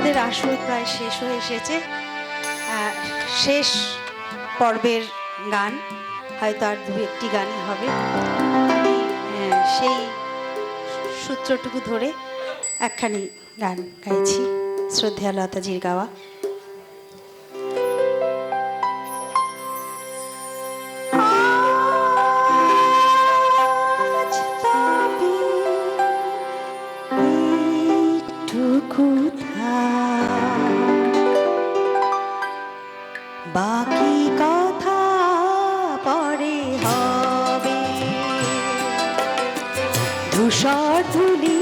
আমাদের আসর প্রায় শেষ হয়ে এসেছে শেষ পর্বের গান, হয়তো আর দু একটি গানই হবে সেই সূত্রটুকু ধরে একখানি গান গাইছি, শ্রদ্ধেয়া লতাজির গাওয়া cool. বাকি কথা পরে হবে। ধুলি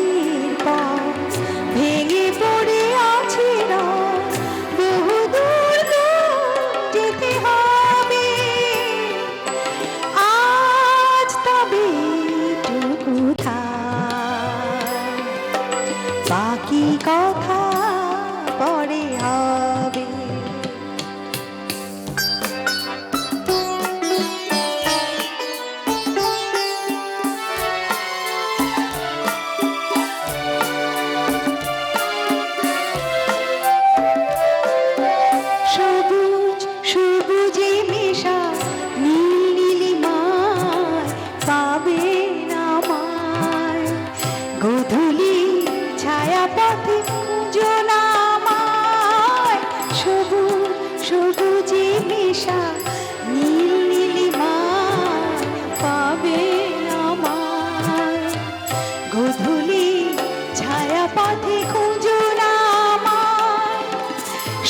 should be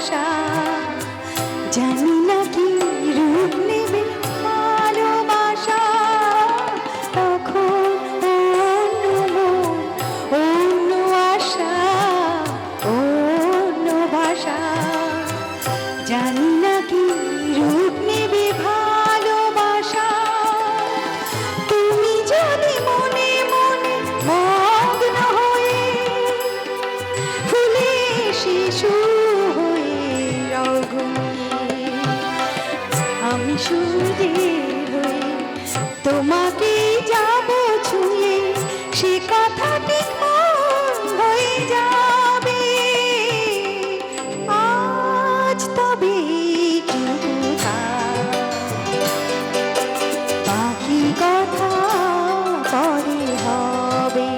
ভালোবাসা জানি আমি শুধু তোমাকে যাব ছুঁয়ে, সে কথাটি হয়ে যাবে? আজ তবে বাকি কথা পরে হবে।